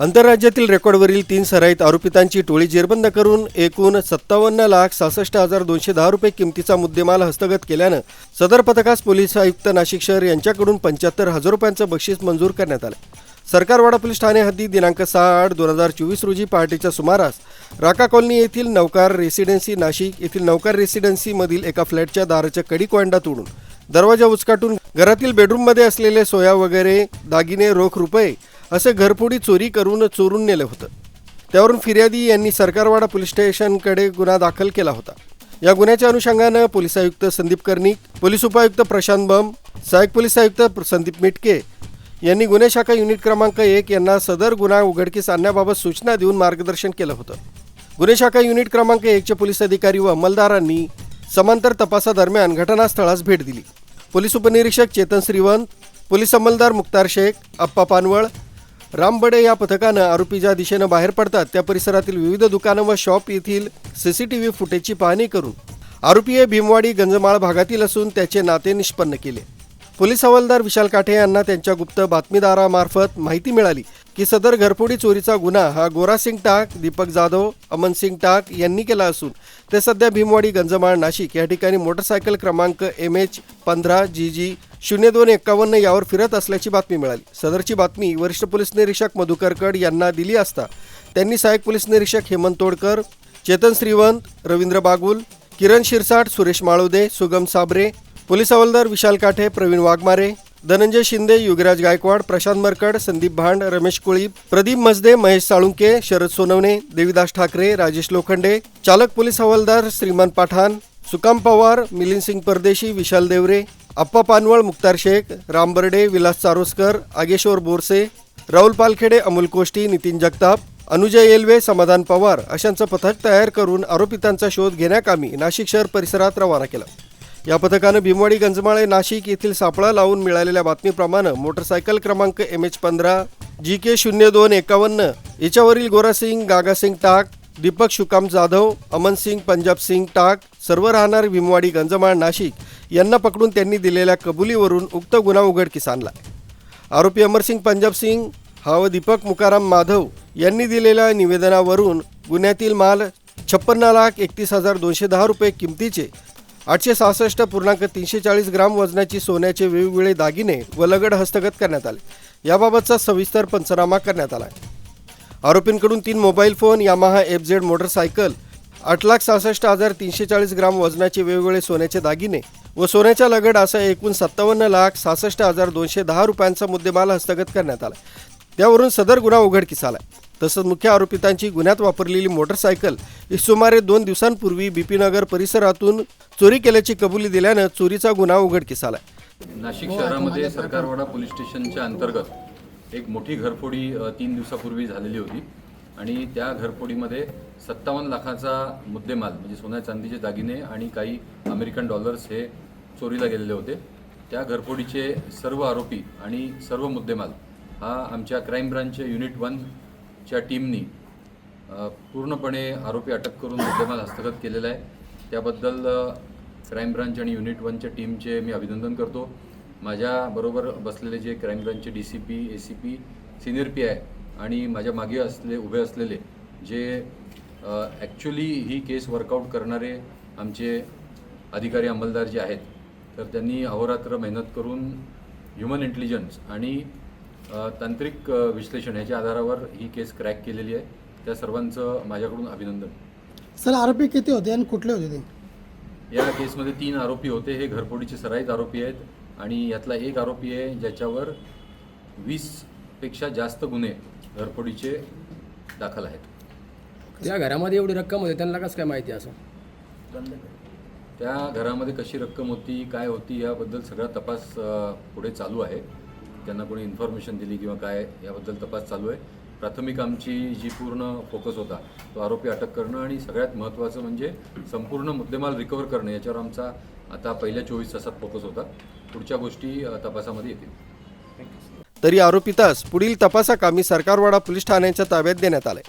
आंतरराज्यातील रेकॉर्डवरील तीन सराईत आरोपितांची टोळी जेरबंद करून एकूण सत्तावन्न लाख सहासष्ट हजार दोनशे दहा रुपये किमतीचा मुद्देमाल हस्तगत केल्यानं सदर पथकास पोलीस आयुक्त नाशिक शहर यांच्याकडून पंच्याहत्तर हजार रुपयांचं बक्षीस मंजूर करण्यात आलं. सरकारवाडा पोलीस ठाणे हद्दी दिनांक सहा आठ दोन हजार चोवीस रोजी पहाटेच्या सुमारास राका कॉलनी येथील नौकार रेसिडेन्सी नाशिक येथील नौकार रेसिडेन्सीमधील एका फ्लॅटच्या दाराच्या कडी कोंडा तोडून दरवाजा उचकाटून घरातील बेडरूममध्ये असलेले सोया वगैरे दागिने रोख रुपये असे घरफोडी चोरी करून चोरून नेलं होतं. त्यावरून फिर्यादी यांनी सरकारवाडा पोलीस स्टेशनकडे गुन्हा दाखल केला होता. या गुन्ह्याच्या अनुषंगानं पोलीस आयुक्त संदीप कर्णिक पोलीस उपायुक्त प्रशांत बम सहाय्यक पोलीस आयुक्त संदीप मिटके यांनी गुन्हे शाखा युनिट क्रमांक एक यांना सदर गुन्हा उघडकीस आणण्याबाबत सूचना देऊन मार्गदर्शन केलं होतं. गुन्हे शाखा युनिट क्रमांक एकचे पोलीस अधिकारी व अंमलदारांनी समांतर तपासादरम्यान घटनास्थळास भेट दिली. पोलीस उपनिरीक्षक चेतन श्रीवंत पोलीस अंमलदार मुक्तार शेख अप्पा पानवळ रामबडे या पथकानं आरोपी ज्या दिशेनं बाहेर पडतात त्या परिसरातील विविध दुकानं व शॉप येथील सीसीटीव्ही फुटेजची पाहणी करून आरोपी हे भीमवाडी गंजमाळ भागातील असून त्याचे नाते निष्पन्न केले. पोलीस हवालदार विशाल काठे यांना त्यांच्या गुप्त बातमीदारामार्फत माहिती मिळाली की सदर घरफोडी चोरीचा गुन्हा हा गोरासिंग टाक दीपक जाधव अमनसिंग टाक यांनी केला असून ते सध्या भीमवाडी गंजमाळ नाशिक या ठिकाणी मोटरसायकल क्रमांक एम एच पंधरा जी जी शून्य दोन एक्कावन्न यावर फिरत असल्याची बातमी मिळाली. सदरची बातमी वरिष्ठ पोलीस निरीक्षक मधुकरकड यांना दिली असता त्यांनी सहाय्यक पोलीस निरीक्षक हेमंत तोडकर चेतन श्रीवंत रवींद्र बागुल किरण शिरसाट सुरेश माळुदे सुगम साबरे पोलीस हवालदार विशाल काठे प्रवीण वाघमारे धनंजय शिंदे युगराज गायकवाड प्रशांत मरकड संदीप भांड रमेश कोळी प्रदीप मजदे महेश साळुंके शरद सोनवणे देविदास ठाकरे राजेश लोखंडे चालक पोलीस हवालदार श्रीमान पाठाण सुकाम पवार मिलिंद सिंग परदेशी विशाल देवरे अप्पा पानवळ मुक्तार शेख राम बर्डे विलास चारोसकर आगेश्वर बोरसे राहुल पालखेडे अमोल कोष्टी नितीन जगताप अनुजय येलवे समाधान पवार अशांचं पथक तयार करून आरोपितांचा शोध घेण्याकामी नाशिक शहर परिसरात रवाना केला. या पथकानं भीमवाडी गंजमाळे नाशिक येथील सापळा लावून मिळालेल्या बातमीप्रमाणे मोटरसायकल क्रमांक एम एच पंधरा जी के शून्य दोन एकावन्न याच्यावरील गोरासिंग गागासिंग टाक दीपक शुकाम जाधव अमन सिंग पंजाब सिंग टाक सर्व राहणार भीमवाडी गंजमाळ नाशिक यांना पकडून त्यांनी दिलेल्या कबुलीवरून उक्त गुन्हा उघडकीस आणला आरोपी अमरसिंग पंजाब सिंग हा व दीपक मुकाराम माधव यांनी दिलेल्या निवेदनावरून गुन्ह्यातील माल छप्पन्न लाख एकतीस हजार दोनशे दहा रुपये किमतीचे आठशे सहासष्ट पूर्णांक तीनशे चाळीस ग्राम वजनाची सोन्याचे वेगवेगळे दागिने व लगड हस्तगत करण्यात आले. याबाबतचा सविस्तर पंचनामा करण्यात आला आरोपींकडून तीन mobile phone Yamaha F Z motorcycle आठ लाख सहासष्ट हजार तीनशे चाळीस ग्राम वजनाचे वेगवेगळे सोन्याचे दागिने व सोन्याच्या लगड असा एकूण सत्तावन्न लाख सहासष्ट हजार दोनशे दहा रुपयांचा मुद्देमाल हस्तगत करण्यात आला त्यावरून सदर गुन्हा उघडकीस आला तसंच मुख्य आरोपितांची गुन्ह्यात वापरलेली मोटरसायकल ही सुमारे दोन दिवसांपूर्वी बीपीनगर परिसरातून चोरी केल्याची कबुली दिल्यानं चोरीचा गुन्हा उघडकीस आला नाशिक शहरामध्ये सरकारवाडा पोलीस स्टेशनच्या अंतर्गत एक मोठी घरफोडी तीन दिवसापूर्वी झालेली होती. आणि त्या घरफोडीमध्ये सत्तावन्न लाखाचा मुद्देमाल म्हणजे सोन्या चांदीचे दागिने आणि काही अमेरिकन डॉलर्स हे चोरीला गेलेले होते. त्या घरफोडीचे सर्व आरोपी आणि सर्व मुद्देमाल हा आमच्या क्राईम ब्रांचच्या युनिट वन च्या टीमनी पूर्णपणे आरोपी अटक करून मुद्देमाल हस्तगत केलेला आहे. त्याबद्दल क्राईम ब्रांच आणि युनिट वनच्या टीमचे मी अभिनंदन करतो. माझ्याबरोबर बसलेले जे crime ब्रांचचे D C P A C P senior P I आणि माझ्या मागे असले उभे असलेले जे ॲक्च्युली ही केस वर्कआउट करणारे आमचे अधिकारी अंमलदार जे आहेत तर त्यांनी अहोरात्र मेहनत करून ह्युमन इंटेलिजन्स आणि तांत्रिक अ, विश्लेषण याच्या आधारावर ही केस क्रॅक केलेली आहे. त्या सर्वांचं माझ्याकडून अभिनंदन. सर आरोपी किती होते आणि कुठले होते ते? या केसमध्ये तीन आरोपी होते. हे घरफोडीचे सराईत आरोपी आहेत आणि यातला एक आरोपी आहे ज्याच्यावर वीसपेक्षा जास्त गुन्हे घरफोडीचे दाखल आहेत. त्या घरामध्ये एवढी रक्कम होती त्यांना कसं काय माहिती असं? त्या घरामध्ये कशी रक्कम होती काय होती याबद्दल सगळा तपास पुढे चालू आहे. त्यांना कोणी इन्फॉर्मेशन दिली किंवा काय याबद्दल तपास चालू आहे. प्राथमिक आमची जी पूर्ण फोकस होता तो आरोपी अटक करणं आणि सगळ्यात महत्त्वाचं म्हणजे संपूर्ण मुद्देमाल रिकवर करणं याच्यावर आमचा आता पहिल्या चोवीस तासात फोकस होता. पुढच्या गोष्टी तपासामध्ये येतील. तरी आरोपी तास पुढील तपासाकामी सरकारवाडा पोलीस ठाण्याच्या ताब्यात देण्यात आले